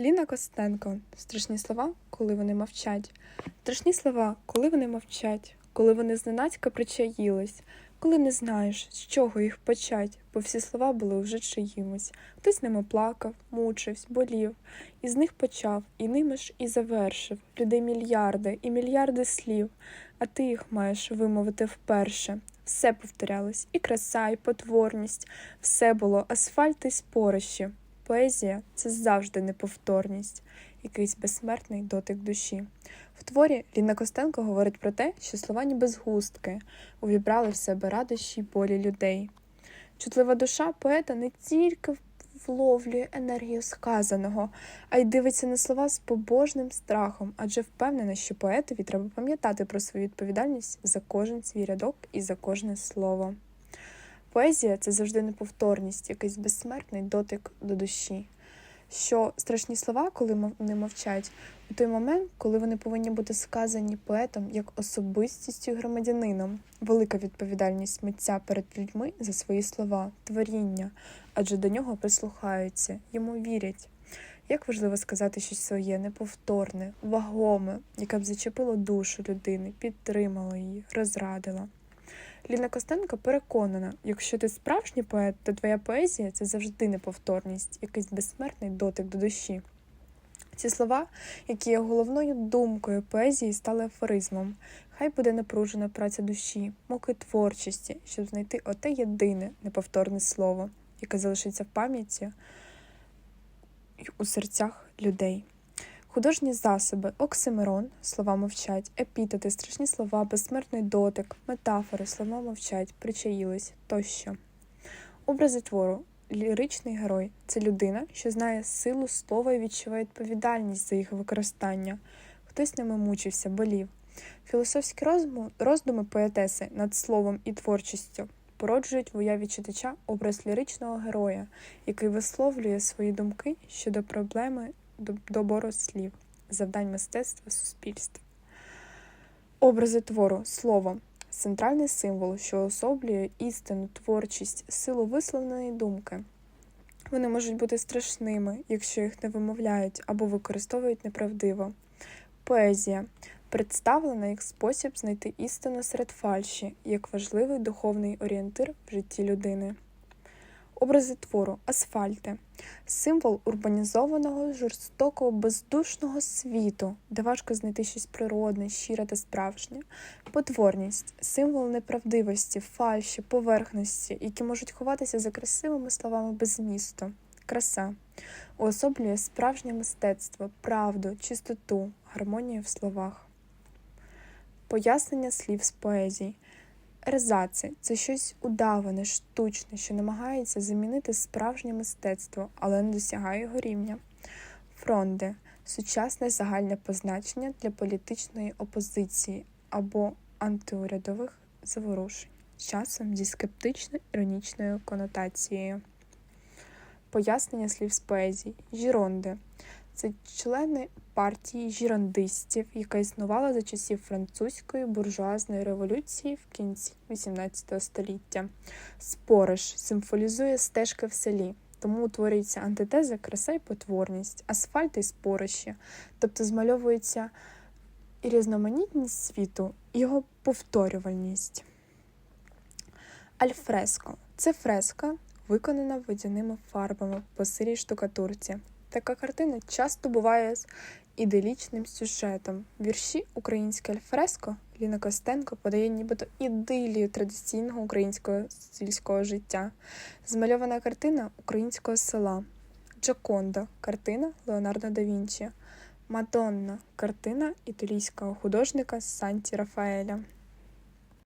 Ліна Костенко. Страшні слова, коли вони мовчать. Страшні слова, коли вони мовчать, коли вони зненацька причаїлись, коли не знаєш, з чого їх почать, бо всі слова були вже чиїмось. Хтось ними плакав, мучився, болів, і з них почав, і ними ж і завершив. Людей мільярди і мільярди слів, а ти їх маєш вимовити вперше. Все повторялось, і краса, і потворність, все було асфальт і спорищі. Поезія це завжди неповторність, якийсь безсмертний дотик душі. В творі Ліна Костенко говорить про те, що слова ніби згустки увібрали в себе радощі й болі людей. Чутлива душа поета не тільки вловлює енергію сказаного, а й дивиться на слова з побожним страхом, адже впевнена, що поетові треба пам'ятати про свою відповідальність за кожен свій рядок і за кожне слово. Поезія це завжди неповторність, якийсь безсмертний дотик до душі. Що страшні слова, коли вони мовчать, у той момент, коли вони повинні бути сказані поетом як особистістю і громадянином, велика відповідальність митця перед людьми за свої слова, творіння, адже до нього прислухаються, йому вірять. Як важливо сказати щось своє неповторне, вагоме, яке б зачепило душу людини, підтримало її, розрадило. Ліна Костенко переконана, якщо ти справжній поет, то твоя поезія це завжди неповторність, якийсь безсмертний дотик до душі. Ці слова, які є головною думкою поезії, стали афоризмом. Хай буде напружена праця душі, муки творчості, щоб знайти оте єдине неповторне слово, яке залишиться в пам'яті у серцях людей. Художні засоби, оксимирон, слова мовчать, епітети, страшні слова, безсмертний дотик, метафори, слова мовчать, причаїлись тощо. Образи твору. Ліричний герой це людина, що знає силу слова і відчуває відповідальність за їх використання. Хтось ними мучився, болів. Філософські роздуми поетеси над словом і творчістю породжують в уяві читача образ ліричного героя, який висловлює свої думки щодо проблеми добору слів, завдань мистецтва суспільства. Образи твору, слово центральний символ, що особлює істину, творчість, силу висловленої думки. Вони можуть бути страшними, якщо їх не вимовляють або використовують неправдиво. Поезія представлена як спосіб знайти істину серед фальші, як важливий духовний орієнтир в житті людини. Образи твору асфальти символ урбанізованого, жорстокого, бездушного світу, де важко знайти щось природне, щире та справжнє. Потворність символ неправдивості, фальші, поверхності, які можуть ховатися за красивими словами без змісту. Краса уособлює справжнє мистецтво, правду, чистоту, гармонію в словах. Пояснення слів з поезій. Ерзаци це щось удаване, штучне, що намагається замінити справжнє мистецтво, але не досягає його рівня. Фронди сучасне загальне позначення для політичної опозиції або антиурядових заворушень, часом зі скептично-іронічною конотацією. Пояснення слів з поезії. Жіронди це члени партії жірондистів, яка існувала за часів французької буржуазної революції в кінці XVIII століття. Спориш символізує стежки в селі, тому утворюється антитеза краса і потворність, асфальт і спорищі, тобто змальовується і різноманітність світу, і його повторювальність. Альфреско це фреска, виконана водяними фарбами по сирій штукатурці. Така картина часто буває з іделічним сюжетом. Вірші Українське альфреско Ліна Костенко подає нібито ідилію традиційного українського сільського життя. Змальована картина українського села. Джаконда картина Леонардо да Вінчі. Мадонна картина італійського художника Санті Рафаеля.